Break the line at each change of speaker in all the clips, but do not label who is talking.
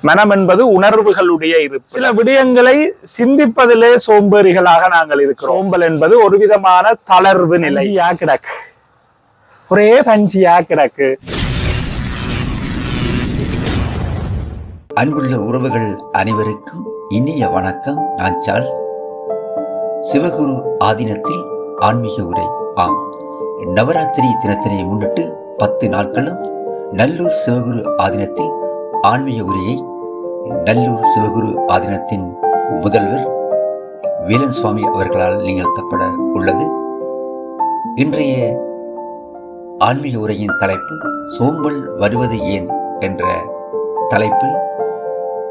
மனம் என்பது உணர்வுகளுடைய இருப்பு. சில விடயங்களை சிந்திப்பதிலே சோம்பேறிகளாக நாங்கள் இருக்கிறோம். சோம்பல் என்பது ஒரு விதமான தளர்வு நிலையா கிடக்கு. ஒரே பஞ்சியா கிடக்கு.
அன்புள்ள உறவுகள் அனைவருக்கும் இனிய வணக்கம். நான் சார்ல்ஸ் சிவகுரு ஆதீனத்தில் ஆன்மீக உரை. ஆம். நவராத்திரி தினத்தினை முன்னிட்டு பத்து நாட்களும் நல்லூர் சிவகுரு ஆதீனத்தில் ஆன்மீக உரையை நல்லூர் சிவகுரு ஆதீனத்தின் முதல்வர் வேலன் சுவாமி அவர்களால் நிகழ்த்தப்பட உள்ளது. இன்றைய ஆன்மீக உரையின் தலைப்பு சோம்பல் வருவது ஏன் என்ற தலைப்பில்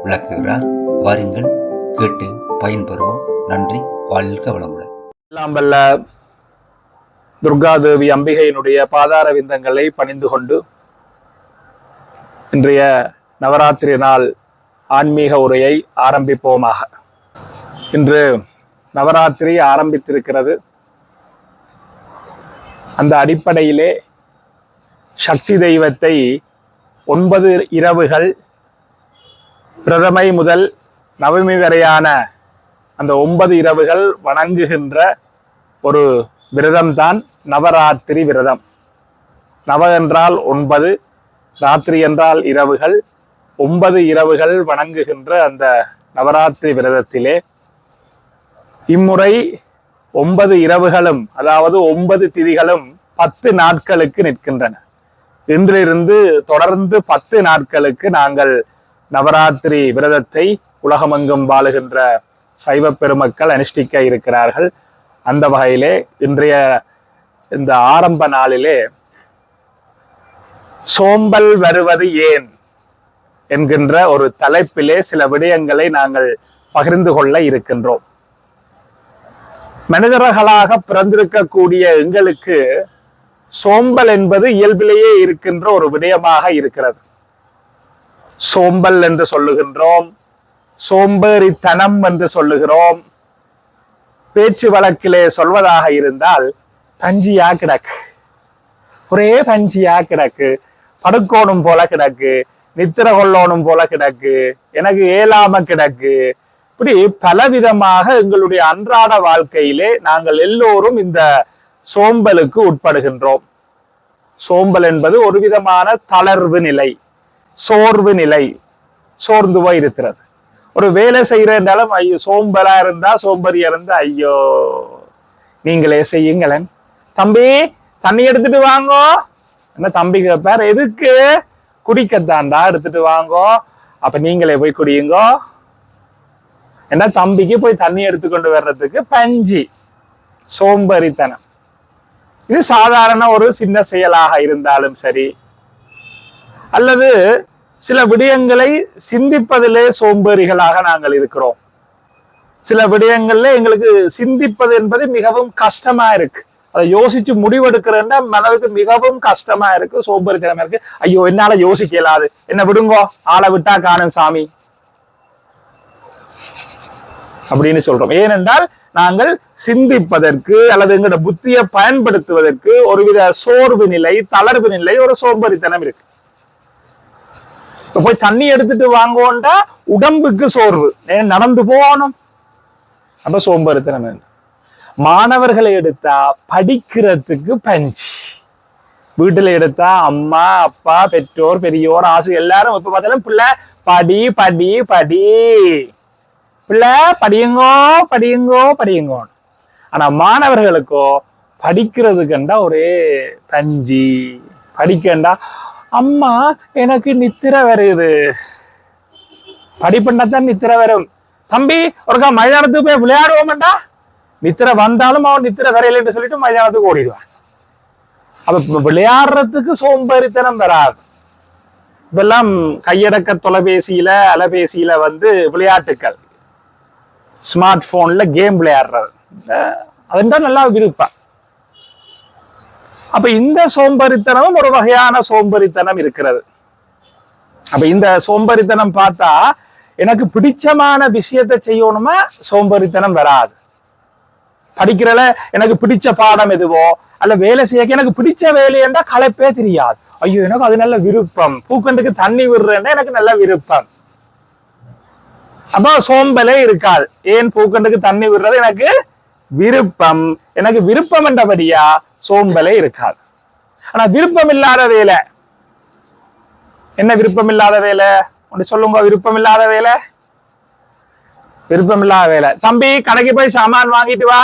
விளக்குகிறார். வாருங்கள் கேட்டு பயன்பெறுவோம். நன்றி வாழ்க வளமுடன்.
எல்லாம் வல்ல துர்காதேவி அம்பிகையினுடைய பாதார விந்தங்களை பணிந்து கொண்டு இன்றைய நவராத்திரி நாள் ஆன்மீக உரையை ஆரம்பிப்போமாக. இன்று நவராத்திரி ஆரம்பித்திருக்கிறது. அந்த அடிப்படையிலே சக்தி தெய்வத்தை ஒன்பது இரவுகள் பிரதமை முதல் நவமி வரையான அந்த ஒன்பது இரவுகள் வணங்குகின்ற ஒரு விரதம்தான் நவராத்திரி விரதம். நவ என்றால் ஒன்பது ராத்திரி என்றால் இரவுகள் ஒன்பது இரவுகள் வணங்குகின்ற அந்த நவராத்திரி விரதத்திலே இம்முறை ஒன்பது இரவுகளும் அதாவது ஒன்பது திதிகளும் பத்து நாட்களுக்கு நிற்கின்றன. இன்றிருந்து தொடர்ந்து பத்து நாட்களுக்கு நாங்கள் நவராத்திரி விரதத்தை உலகமெங்கும் வாழுகின்ற சைவ பெருமக்கள் அனுஷ்டிக்க இருக்கிறார்கள். அந்த வகையிலே இன்றைய இந்த ஆரம்ப நாளிலே சோம்பல் வருவது ஏன்? என்கின்ற ஒரு தலைப்பிலே சில விடயங்களை நாங்கள் பகிர்ந்து கொள்ள இருக்கின்றோம். மனிதர்களாக பிறந்திருக்கக்கூடிய எங்களுக்கு சோம்பல் என்பது இயல்பிலேயே இருக்கின்ற ஒரு விடயமாக இருக்கிறது. சோம்பல் என்று சொல்லுகின்றோம் சோம்பேறித்தனம் என்று சொல்லுகிறோம். பேச்சு வழக்கிலே சொல்வதாக இருந்தால் பஞ்சியா கிடக்கு. ஒரே பஞ்சியா கிடக்கு படுக்கோணும் போல கிடக்கு நித்திர கொள்ளோனும் போல கிடக்கு. எனக்கு ஏலாம கிடக்கு. இப்படி பலவிதமாக எங்களுடைய அன்றாட வாழ்க்கையிலே நாங்கள் எல்லோரும் இந்த சோம்பலுக்கு உட்படுகின்றோம். சோம்பல் என்பது ஒரு விதமான தளர்வு நிலை சோர்வு நிலை சோர்ந்து போய் இருக்கிறது ஒரு வேலை செய்யறதாலும் ஐயோ சோம்பலா இருந்தா சோம்பரியா இருந்தா ஐயோ நீங்களே செய்யுங்களேன். தம்பி தண்ணி எடுத்துட்டு வாங்கோ. என்ன தம்பி கேட்பார் எதுக்கு? குடிக்கத்தாண்டா எடுத்துட்டு வாங்கோ. அப்ப நீங்களே போய் குடியுங்கோ. என்ன தம்பிக்கு போய் தண்ணி எடுத்துக்கொண்டு வர்றதுக்கு பஞ்சு. சோம்பரித்தனம் இது சாதாரண ஒரு சின்ன செயலாக இருந்தாலும் சரி. அல்லது சில விடயங்களை சிந்திப்பதிலே சோம்பேறிகளாக நாங்கள் இருக்கிறோம். சில விடயங்கள்ல எங்களுக்கு சிந்திப்பது என்பது மிகவும் கஷ்டமா இருக்கு. அதை யோசிச்சு முடிவெடுக்கிறேன்னா மனதுக்கு மிகவும் கஷ்டமா இருக்கு சோம்பேறித்தனமா இருக்கு. ஐயோ என்னால யோசிக்க இயலாது. என்ன விடுங்கோ ஆளை விட்டா காணும் சாமி. அப்படின்னு சொல்றோம். ஏனென்றால் நாங்கள் சிந்திப்பதற்கு அல்லது எங்களோட புத்தியை பயன்படுத்துவதற்கு ஒருவித சோர்வு நிலை தளர்வு நிலை ஒரு சோம்பேறித்தனம் இருக்கு. இப்ப போய் தண்ணி எடுத்துட்டு வாங்கோண்டா உடம்புக்கு சோர்வு. ஏன் நடந்து போகணும். அப்ப சோம்பேறித்தனம் என்ன? மாணவர்களை எடுத்தா படிக்கிறதுக்கு பஞ்சு. வீட்டுல எடுத்தா அம்மா அப்பா பெற்றோர் பெரியோர் ஆசிரியர் எல்லாரும் இப்ப பார்த்தாலும் பிள்ளை படி படி படி. பிள்ளை படியுங்கோ படியுங்கோ படியுங்கோ. ஆனா மாணவர்களுக்கோ படிக்கிறதுக்குண்டா ஒரே பஞ்சு. படிக்கண்டா அம்மா எனக்கு நித்திர வருது. படிப்புண்டா தான் நித்திர வரும். தம்பி ஒருக்கா மைதானத்துக்கு போய் விளையாடுவோம்டா நித்திர வந்தாலும் அவன் நித்திர வரையிலன்னு சொல்லிட்டு மைதானத்துக்கு ஓடிடுவான். அப்ப விளையாடுறதுக்கு சோம்பேறித்தனம் வராது. இதெல்லாம் கையடக்க தொலைபேசியில அலைபேசியில வந்து விளையாட்டுக்கள். ஸ்மார்ட் போன்ல கேம் விளையாடுறது அதுதான் நல்லா விருப்பம். அப்ப இந்த சோம்பரித்தனமும் ஒரு வகையான சோம்பரித்தனம் இருக்கிறது. அப்ப இந்த சோம்பரித்தனம் பார்த்தா எனக்கு பிடிச்சமான விஷயத்தை செய்யணுமா சோம்பேறித்தனம் வராது. படிக்கிறல எனக்கு பிடிச்ச பாடம் எதுவோ அல்ல வேலை செய்ய எனக்கு பிடிச்ச வேலையண்டா களைப்பே தெரியாது. ஐயோ எனக்கு அது நல்ல விருப்பம். பூக்கண்டுக்கு தண்ணி விடுறேன்னா எனக்கு நல்ல விருப்பம். அப்ப சோம்பலே இருக்காது. ஏன் பூக்கண்டுக்கு தண்ணி விடுறது எனக்கு விருப்பம்? எனக்கு விருப்பம் என்றபடியா சோம்பலே இருக்காது. ஆனா விருப்பம் இல்லாத வேலை. என்ன விருப்பம் இல்லாத வேலை? ஒன்று சொல்லுங்க விருப்பம் இல்லாத வேலை. விருப்பம் இல்லாத வேலை. தம்பி கடைக்கு போய் சாமான் வாங்கிட்டு வா.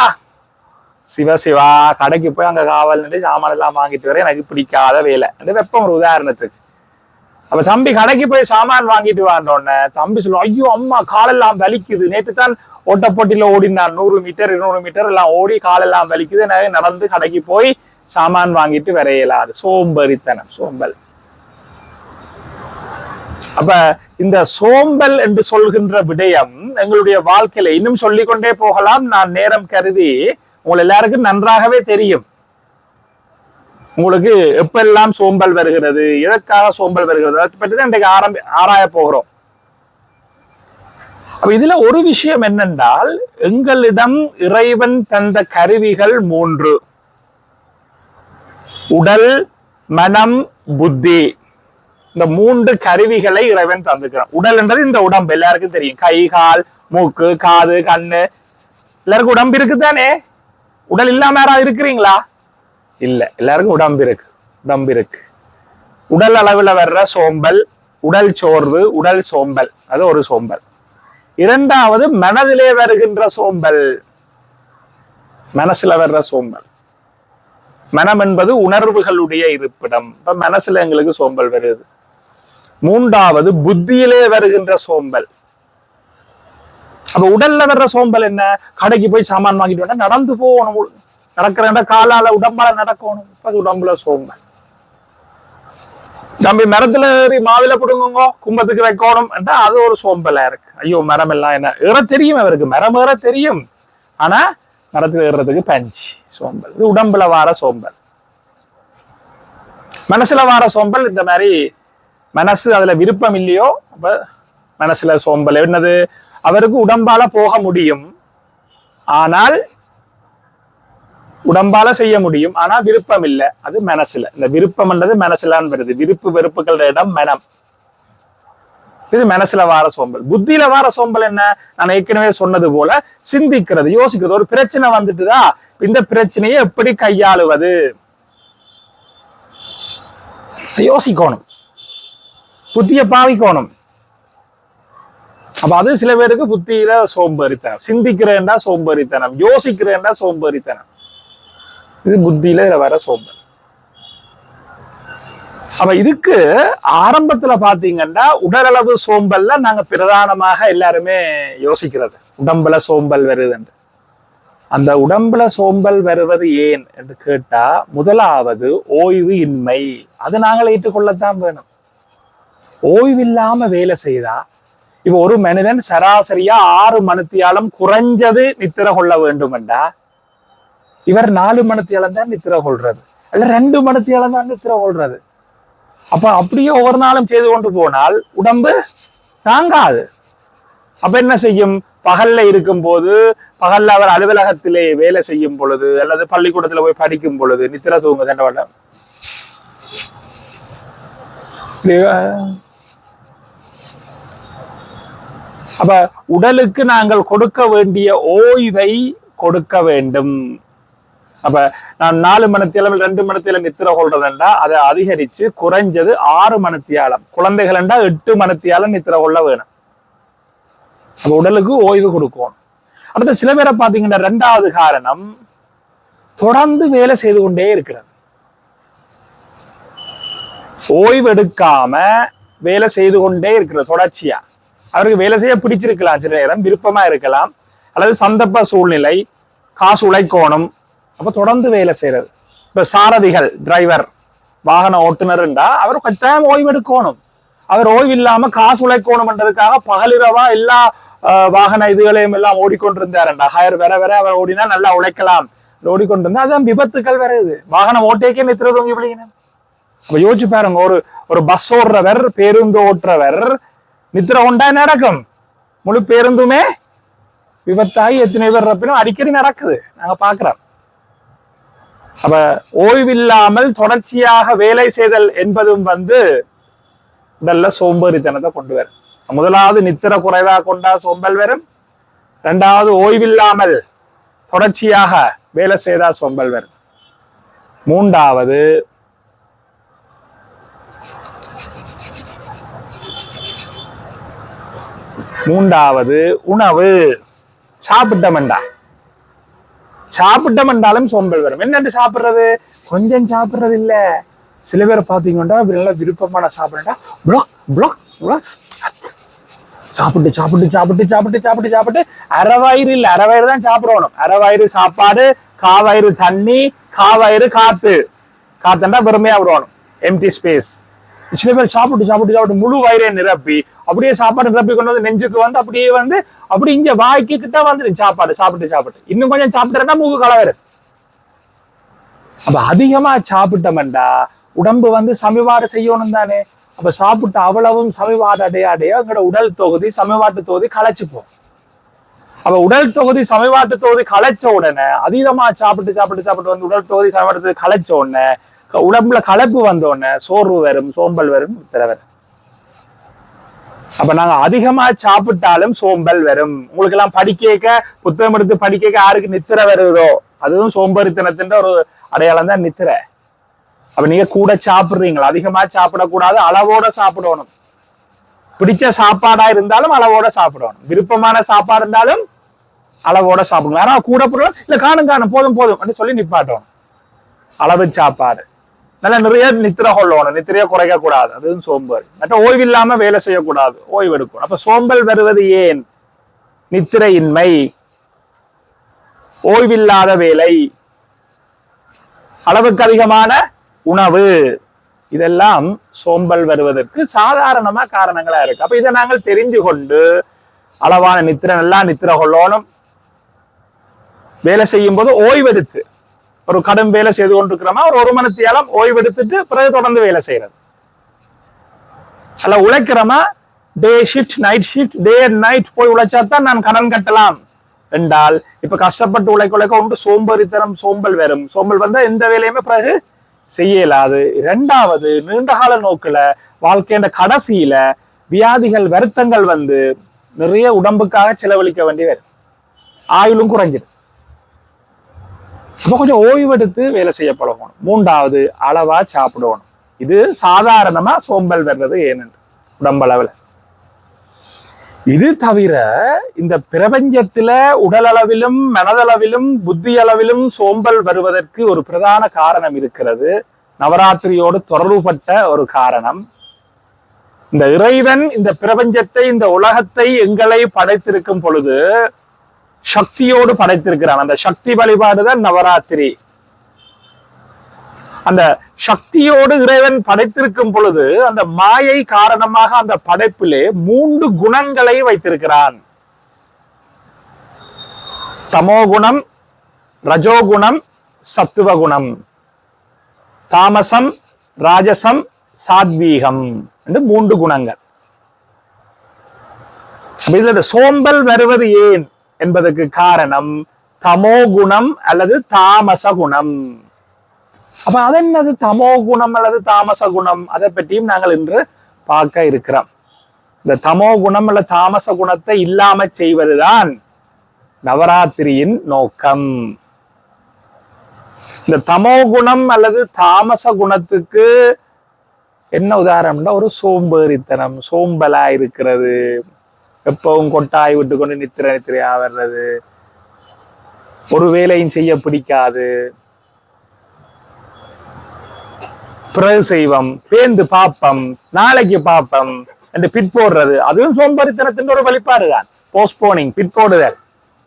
சிவ சிவா கடைக்கு போய் அங்க காவல் நின்று சாமான் எல்லாம் வாங்கிட்டு வர எனக்கு பிடிக்காத வேலை. அந்த வெப்பம் ஒரு உதாரணத்துக்கு. அப்ப தம்பி கடைக்கு போய் சாமான் வாங்கிட்டு வாண்டோடனே தம்பி சொல்லுவோம் ஐயோ அம்மா காலெல்லாம் வலிக்குது. நேற்று தான் ஓட்டப்போட்டியில ஓடினான். நூறு மீட்டர் இருநூறு மீட்டர் எல்லாம் ஓடி காலெல்லாம் வலிக்குது. எனக்கு நடந்து கடைக்கு போய் சாமான் வாங்கிட்டு வரையலாது. சோம்பரித்தனம் சோம்பல். அப்ப இந்த சோம்பல் என்று சொல்கின்ற விடயம் எங்களுடைய வாழ்க்கையில இன்னும் சொல்லிக்கொண்டே போகலாம். நான் நேரம் கருதி உங்கள் எல்லாருக்கும் நன்றாகவே தெரியும். உங்களுக்கு எப்பெல்லாம் சோம்பல் வருகிறது எதற்காக சோம்பல் வருகிறது அதை பற்றி தான் இன்றைக்கு ஆரம்பி ஆராய போகிறோம். அப்ப இதுல ஒரு விஷயம் என்னென்றால் எங்களிடம் இறைவன் தந்த கருவிகள் மூன்று. உடல் மனம் புத்தி. இந்த மூன்று கருவிகளை இறைவன் தந்துக்கிறான் உடல் என்றது இந்த உடம்பு எல்லாருக்கும் தெரியும். கை கால் மூக்கு காது கண்ணு. எல்லாருக்கும் உடம்பு இருக்குதானே? உடல் இல்லாம யாராவது இருக்கிறீங்களா? இல்ல எல்லாருக்கும் உடம்பு இருக்கு உடம்பு இருக்கு. உடல் அளவுல வர்ற சோம்பல் உடல் சோர்வு உடல் சோம்பல் அது ஒரு சோம்பல். இரண்டாவது மனதிலே வருகின்ற சோம்பல். மனசுல வர்ற சோம்பல். மனம் என்பது உணர்வுகளுடைய இருப்பிடம். இப்ப மனசுல எங்களுக்கு சோம்பல் வருது. மூன்றாவது புத்தியிலே வருகின்ற சோம்பல். அப்ப உடல்ல வர்ற சோம்பல் என்ன? கடைக்கு போய் சாமான் வாங்கிட்டு வந்தா நடந்து போகணும். நடக்கிற காலால உடம்பால நடக்கணும். அது உடம்புல சோம்பல். தம்பி மரத்துல ஏறி மாவில பிடுங்குங்க கும்பத்துக்கு வைக்கணும். என்றா அது ஒரு சோம்பலா இருக்கு. ஐயோ மரம் எல்லாம் என்ன? ஏற தெரியும் அவருக்கு. மரம் ஏற தெரியும். ஆனா மரத்துல ஏறுறதுக்கு பஞ்சு. சோம்பல். இது உடம்புல வார சோம்பல். மனசுல வார சோம்பல் இந்த மாதிரி மனசு அதுல விருப்பம் இல்லையோ அப்ப மனசுல சோம்பல். என்னது? அவருக்கு உடம்பால போக முடியும். ஆனால் உடம்பால செய்ய முடியும். ஆனா விருப்பம் இல்லை அது மனசுல. இந்த விருப்பம்ன்றது மனசுலான்னு வருது. விருப்பு வெறுப்புகள் இடம் மனம். இது மனசுல வார சோம்பல். புத்தியில வார சோம்பல் என்ன? நான் ஏற்கனவே சொன்னது போல சிந்திக்கிறது யோசிக்கிறது. ஒரு பிரச்சனை வந்துட்டுதா? இந்த பிரச்சனையை எப்படி கையாளுவது? யோசிக்கணும். புத்திய பாவிக்கணும். அப்ப அது சில பேருக்கு புத்தியில சோம்பேறித்தனம். சிந்திக்கிறேன்டா சோம்பேறித்தனம். யோசிக்கிறேன்டா சோம்பேறித்தனம். இது புத்தியில இதுல வர சோம்பல் அப்ப இதுக்கு ஆரம்பத்துல பாத்தீங்கன்னா உடலளவு சோம்பல்ல நாங்க பிரதானமாக எல்லாருமே யோசிக்கிறது. உடம்புல சோம்பல் வருதுன்னு அந்த உடம்புல சோம்பல் வருவது ஏன் என்று கேட்டா முதலாவது ஓய்வு இன்மை அது நாங்கள் ஏற்றுக்கொள்ளத்தான் வேணும். ஓய்வில்லாம வேலை செய்தா இப்ப ஒரு மனிதன் சராசரியா ஆறு மணித்தியாலம் குறைஞ்சது நித்திர கொள்ள வேண்டும் என்றா இவர் நாலு மணித்தியாலம் தான் நித்திர கொள்றது. அல்ல ரெண்டு மணித்தியாலம் தான் நித்திர கொள்றது. அப்ப அப்படியே ஒவ்வொரு நாளும் செய்து கொண்டு போனால் உடம்பு தாங்காது. அப்ப என்ன செய்யும்? பகல்ல இருக்கும் போது பகல்ல அவர் அலுவலகத்திலே வேலை செய்யும் பொழுது அல்லது பள்ளிக்கூடத்துல போய் படிக்கும் பொழுது நித்திர தூங்க தண்டவாடம் அப்ப உடலுக்கு நாங்கள் கொடுக்க வேண்டிய ஓய்வை கொடுக்க வேண்டும். அப்ப நான் நாலு மணித்தியாலம் ரெண்டு மணித்தியாலம் நித்திர கொள்றதுண்டா அதை அதிகரிச்சு குறைஞ்சது ஆறு மணித்தியாலம் குழந்தைகள் என்றா எட்டு மணித்தியாலம் நித்திர கொள்ள வேணும். அப்ப உடலுக்கு ஓய்வு கொடுக்கணும். அடுத்து சில பேரை பாத்தீங்கன்னா ரெண்டாவது காரணம் தொடர்ந்து வேலை செய்து கொண்டே இருக்கிறது. ஓய்வு எடுக்காம வேலை செய்து கொண்டே இருக்கிறது தொடர்ச்சியா. அவருக்கு வேலை செய்ய பிடிச்சிருக்கலாம். சில நேரம் விருப்பமா இருக்கலாம். அல்லது சந்தர்ப்ப சூழ்நிலை காசு உழைக்கோணும். அப்ப தொடர்ந்து வேலை செய்யறது. இப்ப சாரதிகள் டிரைவர் வாகன ஓட்டுநர்ன்றா அவர் கட்டாயம் ஓய்வு எடுக்கணும் அவர் ஓய்வு இல்லாம காசு உழைக்கணும்ன்றதுக்காக பகலிரவா எல்லா ஆஹ், வாகன இதுகளையும் எல்லாம் ஓடிக்கொண்டிருந்தாருண்டா. ஹயர் வேற வேற அவர் ஓடினா நல்லா உழைக்கலாம். ஓடிக்கொண்டிருந்தா அதான் விபத்துக்கள் வருது வாகனம் ஓட்டேக்கே நித்திர தூங்கி விழுகின அப்ப யோசிச்சு பாருங்க ஒரு ஒரு பஸ் ஓடுறவர் பேருந்து ஓட்டுறவர் நித்திர உண்டா நடக்கும் முழு பேருந்துமே விபத்தாகி எத்தனை பேர் இருப்பினும் அடிக்கடி நடக்குது நாங்க பாக்குறோம் அப்ப ஓய்வில்லாமல் தொடர்ச்சியாக வேலை செய்தல் என்பதும் வந்து நல்ல சோம்பேறித்தனத்தை கொண்டு வரும் முதலாவது நித்திர குறைவா கொண்டா சோம்பல் வரும் இரண்டாவது ஓய்வில்லாமல் தொடர்ச்சியாக வேலை செய்தா சோம்பல் வரும் மூன்றாவது மூன்றாவது உணவு. சாப்பிட்டமெண்டா. சாப்பிட்டமெண்டாலும் சோம்பல் வரும். என்னன்னு சாப்பிட்றது? கொஞ்சம் சாப்பிட்றது இல்ல சில பேரை பாத்தீங்கன்னா நல்லா விருப்பமான சாப்பிடா ப்ளாக் ப்ளாக் ப்ளாக். சாப்பிட்டு சாப்பிட்டு சாப்பிட்டு சாப்பிட்டு சாப்பிட்டு சாப்பிட்டு அரை இல்லை இல்ல தான் சாப்பிடணும். அரை சாப்பாடு காவாயிறு தண்ணி காவாயிறு காத்து. காத்துண்டா பெருமையா விடணும். எம்டி ஸ்பேஸ் சில பேர் சாப்பிட்டு சாப்பிட்டு சாப்பிட்டு முழு வயிறை நிரப்பி அப்படியே சாப்பாடு நிரப்பி கொண்டு வந்து நெஞ்சுக்கு வந்து அப்படியே வந்து அப்படி இங்க வாய்க்கு கிட்ட வந்துடும் சாப்பாடு சாப்பிட்டு சாப்பிட்டு. இன்னும் கொஞ்சம் சாப்பிட்டுறேன்னா மூக்கு கலவரு அப்ப அதிகமா சாப்பிட்டோம்டா உடம்பு வந்து சமிவாடு செய்யணும் தானே. அப்ப சாப்பிட்டு அவ்வளவும் சமிவாடு அடைய அடைய எங்களோட உடல் தொகுதி சமிவாட்டு தொகுதி களைச்சுப்போம் அப்ப உடல் தொகுதி சமிவாட்டு தொகுதி களைச்ச உடனே அதிகமா சாப்பிட்டு சாப்பிட்டு சாப்பிட்டு வந்து உடல் தொகுதி சமவாட்டு களைச்ச உடனே உடம்புல களைப்பு வந்தோடனே சோர்வு வரும் சோம்பல் வரும் வரும். அப்ப நாங்க அதிகமா சாப்பிட்டாலும் சோம்பல் வரும். உங்களுக்கு எல்லாம் படிக்க புத்தகம் எடுத்து படிக்க யாருக்கு நித்திரை வருதோ? அதுவும் சோம்பரித்தனத்தின் ஒரு அடையாளம் தான் நித்திர. அப்ப நீங்க கூட சாப்பிடுறீங்களா? அதிகமா சாப்பிடக்கூடாது அளவோட சாப்பிடணும். பிடிச்ச சாப்பாடா இருந்தாலும் அளவோட சாப்பிடணும். விருப்பமான சாப்பாடு இருந்தாலும் அளவோட சாப்பிடணும். யாராவது கூட போடுறோம் இல்ல காணும் காணும் போதும் போதும் அப்படின்னு சொல்லி நிப்பாட்டணும். அளவு சாப்பாடு. நல்லா நிறைய நித்திரை கொள்ளணும் நித்திரையை குறைக்க கூடாது அதுவும் சோம்பல் மற்ற ஓய்வு இல்லாம வேலை செய்யக்கூடாது ஓய்வு எடுக்கணும் அப்ப சோம்பல் வருவது ஏன் நித்திரையின்மை ஓய்வில்லாத வேலை அளவுக்கு அதிகமான உணவு இதெல்லாம் சோம்பல் வருவதற்கு சாதாரணமா காரணங்களா இருக்கு அப்ப இதை நாங்கள் தெரிஞ்சு கொண்டு அளவான நித்திரை நல்லா நித்திரை கொள்ளணும் வேலை செய்யும் போது ஓய்வெடுத்து ஒரு கடும் வேலை செய்து கொண்டிருக்கிறோமா? ஒரு ஒரு மணித்தியாலம் ஓய்வெடுத்துட்டு பிறகு தொடர்ந்து வேலை செய்யறது அல்ல உழைக்கிறோமா? Day shift night shift day night போய் உழைச்சாதான் நான் கடன் கட்டலாம். என்றால் இப்ப கஷ்டப்பட்டு உழைக்க உழைக்க ஒன்று சோம்பேறித்தனம் சோம்பல் வரும். சோம்பல் வந்தா எந்த வேலையுமே பிறகு செய்ய இயலாது இரண்டாவது நீண்டகால நோக்குல வாழ்க்கையின் கடைசியில வியாதிகள் வருத்தங்கள் வந்து நிறைய உடம்புக்காக செலவழிக்க வேண்டி வரும். ஆயுளும் குறைஞ்சிடும். அப்ப கொஞ்சம் ஓய்வெடுத்து வேலை செய்ய பழகணும். மூன்றாவது அளவா சாப்பிடணும். இது சாதாரணமா சோம்பல் வர்றது ஏனென்று உடம்பளவுல இது தவிர இந்த பிரபஞ்சத்துல உடலளவிலும் மனதளவிலும் புத்தி அளவிலும் சோம்பல் வருவதற்கு ஒரு பிரதான காரணம் இருக்கிறது. நவராத்திரியோடு தொடர்புபட்ட ஒரு காரணம். இந்த இறைவன் இந்த பிரபஞ்சத்தை இந்த உலகத்தை எங்களை படைத்திருக்கும் பொழுது சக்தியோடு படைத்திருக்கிறான். அந்த சக்தி வழிபாடுதான் நவராத்திரி. அந்த சக்தியோடு இறைவன் படைத்திருக்கும் பொழுது அந்த மாயை காரணமாக அந்த படைப்பிலே மூன்று குணங்களை வைத்திருக்கிறான். தமோகுணம் ரஜோகுணம் சத்துவகுணம் தாமசம் ராஜசம் சாத்வீகம் என்று மூன்று குணங்கள். இதுல சோம்பல் வருவது ஏன்? என்பதற்கு காரணம் தமோ குணம் அல்லது தாமச குணம் அப்ப அது என்னது தமோ குணம் அல்லது தாமச குணம் அதை பற்றியும் நாங்கள் இன்று பார்க்க இருக்கிறோம். இந்த தமோ குணம் அல்லது தாமச குணத்தை இல்லாம செய்வதுதான் நவராத்திரியின் நோக்கம். இந்த தமோ குணம் அல்லது தாமச குணத்துக்கு என்ன உதாரணம்னா ஒரு சோம்பேறித்தனம் சோம்பலா இருக்கிறது. எப்பவும் கொட்டாய் விட்டு கொண்டு நித்திர நித்திரையா வர்றது ஒரு வேலையும் செய்ய பிடிக்காது. பிறகு செய்வம் பேந்து பாப்பம் நாளைக்கு பாப்பம் என்று பிற்போடுறது அதுவும் சோம்பரித்தனத்தின் ஒரு வெளிப்பாடு தான் போஸ்ட்போனிங் பிற்போடுதல்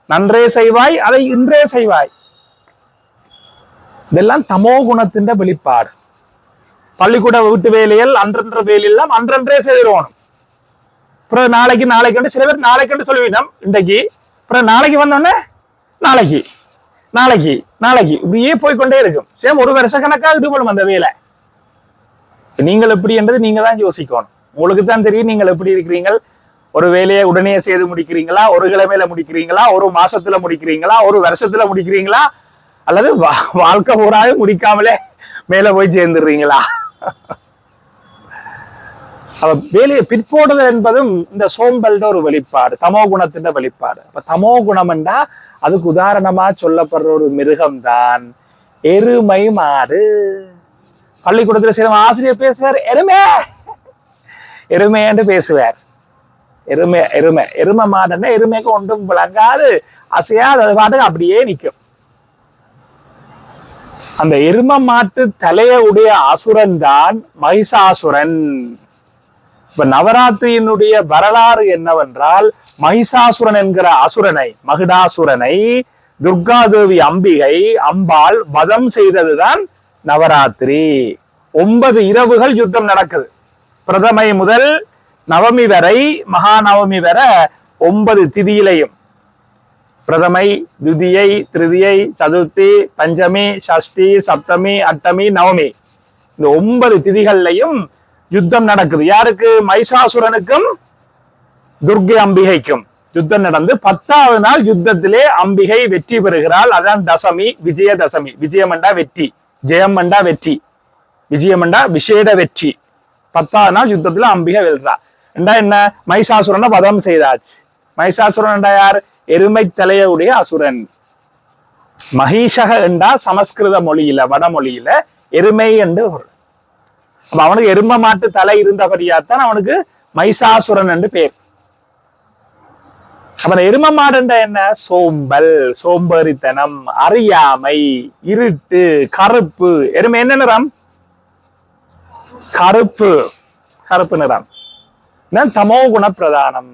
நன்றே செய்வாய் அதை இன்றே செய்வாய். இதெல்லாம் தமோ குணத்தின் வெளிப்பாடு. பள்ளிக்கூட வீட்டு வேலையில் அன்றன்ற வேலையெல்லாம் அன்றன்றே செய்திருவோம் அப்புறம் நாளைக்கு நாளைக்கு வந்து சில பேர் நாளைக்கு சொல்லுவீங்க. இன்றைக்கு. அப்புறம் நாளைக்கு வந்தோடனே நாளைக்கு. நாளைக்கு நாளைக்கு. இப்படியே போய்க்கொண்டே இருக்கும். சேம் ஒரு வருஷ கணக்காக ஈடுபடும் அந்த வேலை. நீங்கள் எப்படி என்றது நீங்க தான் யோசிக்கணும். உங்களுக்கு தான் தெரியும் நீங்கள் எப்படி இருக்கிறீங்கள் ஒரு வேலையை உடனே செய்து முடிக்கிறீங்களா? ஒரு கிழமையில முடிக்கிறீங்களா? ஒரு மாசத்துல முடிக்கிறீங்களா? ஒரு வருஷத்துல முடிக்கிறீங்களா? அல்லது வா- வாழ்க்கை பூராவே முடிக்காமலே மேல போய் சேர்ந்துடுறீங்களா? அவ வேலையை பிற்போடுதல் என்பதும் இந்த சோம்பல்ட ஒரு வெளிப்பாடு தமோ குணத்தின் வெளிப்பாடு. அப்ப தமோ குணம்னா அதுக்கு உதாரணமா சொல்லப்படுற ஒரு மிருகம் தான் எருமை மாறு பள்ளிக்கூடத்துல சில ஆசிரியர் பேசுவார் எருமை! எருமை என்று பேசுவார். எருமை எருமை எருமை மாடுன்னா எருமைக்கு ஒன்றும் விளங்காது அசையாது அது பாட்டுக்கு அப்படியே நிற்கும். அந்த எரும மாட்டு தலைய உடைய அசுரன் தான் மகிஷாசுரன். இப்ப நவராத்திரியினுடைய வரலாறு என்னவென்றால் மகிஷாசுரன் என்கிற அசுரனை மகிடாசுரனை துர்காதேவி அம்பிகை அம்பாள் வதம் செய்ததுதான் நவராத்திரி. ஒன்பது இரவுகள் யுத்தம் நடக்குது. பிரதமை முதல் நவமி வரை மகாநவமி வரை ஒன்பது திதியிலையும். பிரதமை துதியை திருதியை சதுர்த்தி பஞ்சமி சஷ்டி சப்தமி அட்டமி நவமி. இந்த ஒன்பது திதிகள்லையும் யுத்தம் நடக்குது. யாருக்கு? மைசாசுரனுக்கும் துர்கை அம்பிகைக்கும். யுத்தம் நடந்து பத்தாவது நாள் யுத்தத்திலே அம்பிகை வெற்றி பெறுகிறாள். அதான் தசமி விஜயதசமி. விஜயமண்டா வெற்றி ஜெயமண்டா வெற்றி விஜயமண்டா விசேட வெற்றி. பத்தாவது நாள் யுத்தத்துல அம்பிகை வெல்றா. ரெண்டா என்ன? மைசாசுரனை வதம் செய்தாச்சு. மைசாசுரன் யார்? எருமை தலையுடைய அசுரன். மகிஷக என்றா சமஸ்கிருத மொழியில வடமொழியில எருமை என்று பொருள். அப்ப அவனுக்கு எரும மாட்டு தலை இருந்தபடியாத்தான் அவனுக்கு மைசாசுரன் என்று பேர். அப்ப எரும மாடுன்ற என்ன? சோம்பல் சோம்பரித்தனம் அறியாமை இருட்டு கருப்பு. எருமை என்ன நிறம் கருப்பு. கருப்பு நிறம் தமோ குண பிரதானம்.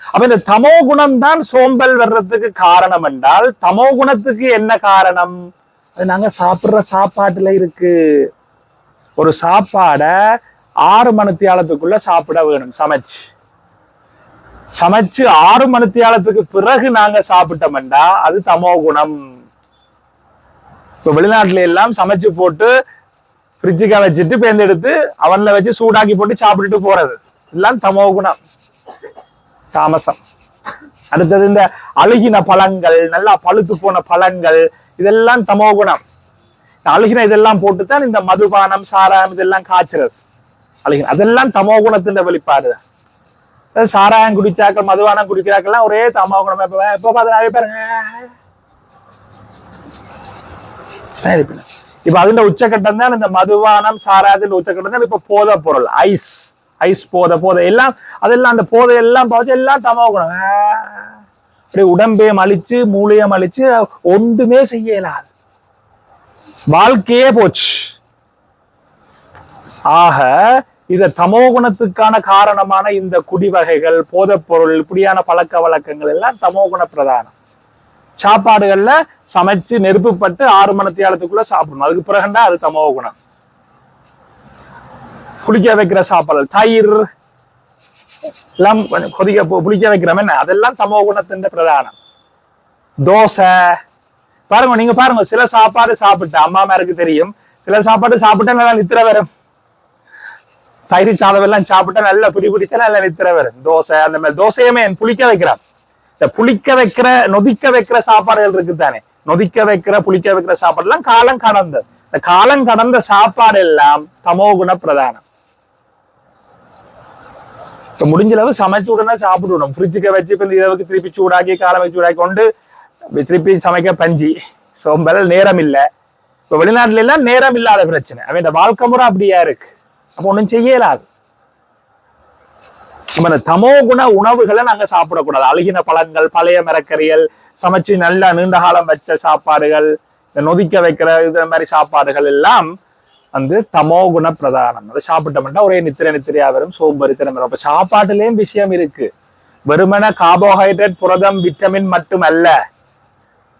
அப்ப இந்த தமோ குணம் தான் சோம்பல் வர்றதுக்கு காரணம் என்றால் தமோ குணத்துக்கு என்ன காரணம்? அது நாங்க சாப்பிடுற சாப்பாட்டுல இருக்கு. ஒரு சாப்பாடை ஆறு மணித்தியாலத்துக்குள்ள சாப்பிட வேணும். சமைச்சு. சமைச்சு ஆறு மணித்தியாலத்துக்கு பிறகு நாங்க சாப்பிட்டோம்டா அது தமோ குணம். இப்போ வெளிநாட்டுல எல்லாம் சமைச்சு போட்டு ஃப்ரிட்ஜுக்கா வச்சுட்டு பேர்ந்தெடுத்து அவன்ல வச்சு சூடாக்கி போட்டு சாப்பிட்டுட்டு போறது. எல்லாம் தமோ குணம். தாமசம். அடுத்தது இந்த அழுகின பழங்கள் நல்லா பழுத்து போன பழங்கள் இதெல்லாம் தமோ குணம். அழுகின இதெல்லாம் போட்டுத்தான் இந்த மதுபானம் சாராயம் இதெல்லாம் காய்ச்சறது. அழுகின அதெல்லாம் தமோ குணத்தின் வெளிப்பாடு தான். சாராயம் குடிச்சாக்கள் மதுபானம் குடிக்கிறாக்கெல்லாம் ஒரே தமோ குணம் இப்ப இப்ப பார்த்து பாருங்க இப்ப அதுல உச்சக்கட்டம் தான் இந்த மதுபானம் சாராயத்தின் உச்சக்கட்டம் தான் இப்ப போதை பொருள். ஐஸ். ஐஸ் போதை போதை எல்லாம் அதெல்லாம் அந்த போதை எல்லாம் பார்த்து எல்லாம் தமோ குணம். அப்படியே உடம்பையும் அழிச்சு மூளையும் அழிச்சு ஒன்றுமே செய்ய இயலாது. வாழ்க்கையே போச்சு. ஆக இத தமோ குணத்துக்கான காரணமான இந்த குடிவகைகள் போதைப்பொருள் இப்படியான பழக்க வழக்கங்கள் எல்லாம் தமோ குண பிரதானம். சாப்பாடுகள்ல சமைச்சு நெருப்புப்பட்டு ஆறு மணித்தியாலத்துக்குள்ள சாப்பிடணும். அதுக்கு பிறகுண்டா அது தமோ குணம். குளிக்க வைக்கிற சாப்பாடு தயிர் எல்லாம் கொஞ்சம் கொதிக்க போ- புளிக்க வைக்கிறோம் என்ன? அதெல்லாம் தமோ குணத்தின் பிரதானம். தோசை பாருங்க நீங்க பாருங்க சில சாப்பாடு சாப்பிட்டு அம்மா மேருக்கு தெரியும். சில சாப்பாடு சாப்பிட்டா நல்லா நித்திர வரும். தயிர் சாதம் எல்லாம் சாப்பிட்டா நல்லா புடி பிடிச்சா நல்லா நித்திர வரும். தோசை அந்த மாதிரி தோசையுமே புளிக்க வைக்கிறான் இந்த புளிக்க வைக்கிற நொதிக்க வைக்கிற சாப்பாடுகள் இருக்கு தானே நொதிக்க வைக்கிற புளிக்க வைக்கிற சாப்பாடு எல்லாம் காலம் கடந்தது இந்த காலம் கடந்த சாப்பாடு எல்லாம் தமோகுண பிரதானம். முடிஞ்ச அளவு சமைச்சு உடனே சாப்பிடணும் ஃப்ரிட்ஜுக்கு வச்சு இப்போ இந்த இரவுக்கு திருப்பி சூடாக்கி காலம் வச்சு சூடாக்கி கொண்டு திருப்பி சமைக்க பஞ்சி. சோம்பல் நேரம் இல்லை. இப்போ வெளிநாட்டுல எல்லாம் நேரம் இல்லாத பிரச்சனை. அவன் இந்த வாழ்க்கை முறை அப்படியா இருக்கு? அப்போ ஒன்றும் செய்யலாது நம்ம இந்த தமோ குண உணவுகளை நாங்க சாப்பிடக்கூடாது. அழுகின பழங்கள் பழைய மரக்கறிகள் சமைச்சு நல்லா நீண்ட காலம் வச்ச சாப்பாடுகள் இந்த நொதிக்க வைக்கிற இது மாதிரி சாப்பாடுகள் எல்லாம் வந்து தமோ குண பிரதானம். அதை சாப்பிட்டோம்னா ஒரே நித்திரை நித்திரையா வரும் சோம்பரித்தனம் வரும். அப்போ சாப்பாட்டுலேயும் விஷயம் இருக்கு. வெறுமன கார்போஹைட்ரேட் புரதம் விட்டமின் மட்டும் அல்ல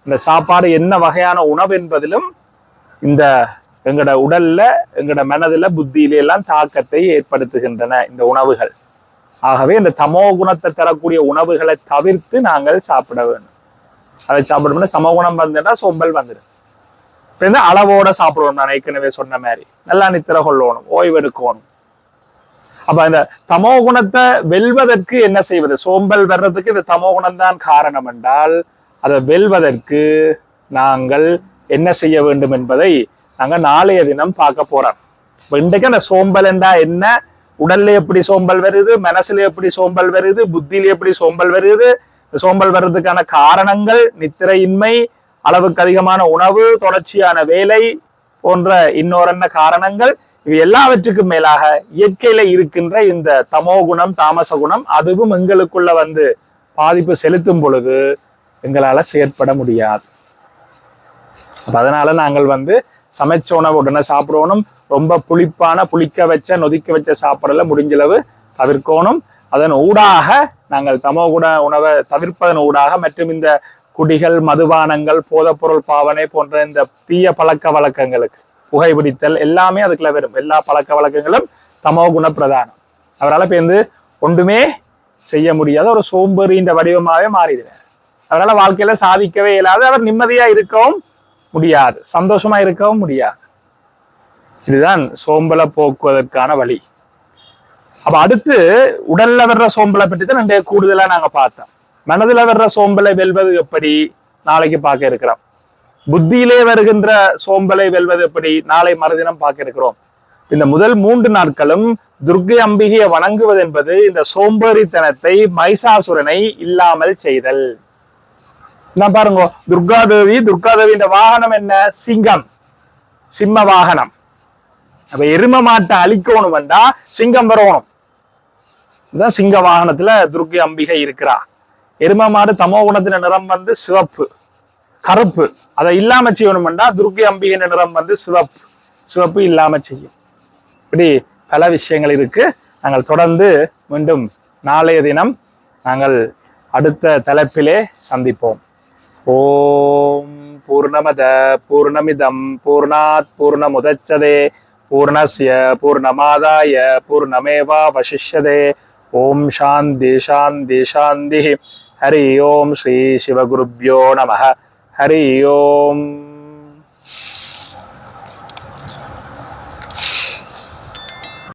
இந்த சாப்பாடு என்ன வகையான உணவு என்பதிலும் இந்த எங்கட உடல்ல எங்கட மனதுல புத்தியில எல்லாம் தாக்கத்தை ஏற்படுத்துகின்றன இந்த உணவுகள். ஆகவே இந்த தமோ குணத்தை தரக்கூடிய உணவுகளை தவிர்த்து நாங்கள் சாப்பிட வேண்டும். அதை சாப்பிடணும்னா தமோ குணம் வந்துட்டா சோம்பல் வந்துடும். இப்போ இந்த அளவோட சாப்பிடுவோம் நான் ஏற்கனவே சொன்ன மாதிரி. நல்லா நித்திர கொள்ளணும் ஓய்வெடுக்கணும். அப்ப இந்த தமோ குணத்தை வெல்வதற்கு என்ன செய்வது? சோம்பல் வர்றதுக்கு இந்த தமோ குணம் தான் காரணம் என்றால் அதை வெல்வதற்கு நாங்கள் என்ன செய்ய வேண்டும் என்பதை நாங்கள் நாளைய தினம் பார்க்க போறோம். இன்றைக்கு அந்த சோம்பல் என்றா என்ன? உடல்ல எப்படி சோம்பல் வருது? மனசுல எப்படி சோம்பல் வருது? புத்தியில எப்படி சோம்பல் வருது? சோம்பல் வர்றதுக்கான காரணங்கள் நித்திரையின்மை அளவுக்கு அதிகமான உணவு தொடர்ச்சியான வேலை போன்ற இன்னொரன்ன காரணங்கள் இவை எல்லாவற்றுக்கும் மேலாக இயற்கையில இருக்கின்ற இந்த தமோ குணம் தாமச குணம் அதுவும் எங்களுக்குள்ள வந்து பாதிப்பு செலுத்தும் பொழுது எங்களால செயற்பட முடியாது. அதனால நாங்கள் வந்து சமைச்ச உணவு உடனே சாப்பிடணும். ரொம்ப புளிப்பான புளிக்க வச்ச நொதிக்க வச்ச சாப்பிடல முடிஞ்சளவு தவிர்க்கணும். அதன் ஊடாக நாங்கள் தமோ குண உணவை தவிர்ப்பதன் ஊடாக மற்றும் இந்த குடிகள் மதுபானங்கள் போதைப்பொருள் பாவனை போன்ற இந்த தீய பழக்க வழக்கங்களுக்கு புகைப்பிடித்தல் எல்லாமே அதுக்குள்ள வரும். எல்லா பழக்க வழக்கங்களும் தமோ குண பிரதானம். அவரால் வந்து ஒன்றுமே செய்ய முடியாத ஒரு சோம்பேறின்ற வடிவமாகவே மாறிடுவேன். அதனால வாழ்க்கையில சாதிக்கவே இயலாது. அவர் நிம்மதியா இருக்கவும் முடியாது. சந்தோஷமா இருக்கவும் முடியாது. இதுதான் சோம்பலை போக்குவதற்கான வழி. அப்ப அடுத்து உடல்ல வர்ற சோம்பலை பற்றி தான் ரெண்டு கூடுதலா நாங்க பார்த்தோம். மனதுல வர்ற சோம்பலை வெல்வது எப்படி? நாளைக்கு பார்க்க இருக்கிறோம். புத்தியிலே வருகின்ற சோம்பலை வெல்வது எப்படி? நாளை மறுதினம் பார்க்க இருக்கிறோம். இந்த முதல் மூன்று நாட்களும் துர்க்கை அம்பிகையை வணங்குவது என்பது இந்த சோம்பேறித்தனத்தை மைசாசுரனை இல்லாமல் செய்தல். நான் பாருங்க துர்காதேவி துர்காதேவியின் வாகனம் என்ன? சிங்கம். சிம்ம வாகனம். அப்ப எரும மாட்டை அழிக்கணும் வந்தா சிங்கம் வரணும். இதுதான் சிங்க வாகனத்துல துர்க்கை அம்பிகை இருக்கிறா. எரும மாடு தமோ குணத்தின நிறம் வந்து சிவப்பு. கருப்பு. அதை இல்லாம செய்யணும்டா துர்க்கை அம்பிகையின் நிறம் வந்து சிவப்பு. சிவப்பு இல்லாம செய்யும். இப்படி பல விஷயங்கள் இருக்கு. நாங்கள் தொடர்ந்து மீண்டும் நாளைய தினம் நாங்கள் அடுத்த தலைப்பிலே சந்திப்போம். ஓம் பூர்ணமத பூர்ணமிதம் பூர்ணாத் பூர்ணமுதச்சதே பூர்ணஸ்ய பூர்ணமாதாய பூர்ணமேவா வசிஷ்யதே ஓம் சாந்தி சாந்தி சாந்தி. ஹரி ஓம் ஸ்ரீ சிவகுருப்யோ நம. ஹரி ஓம்.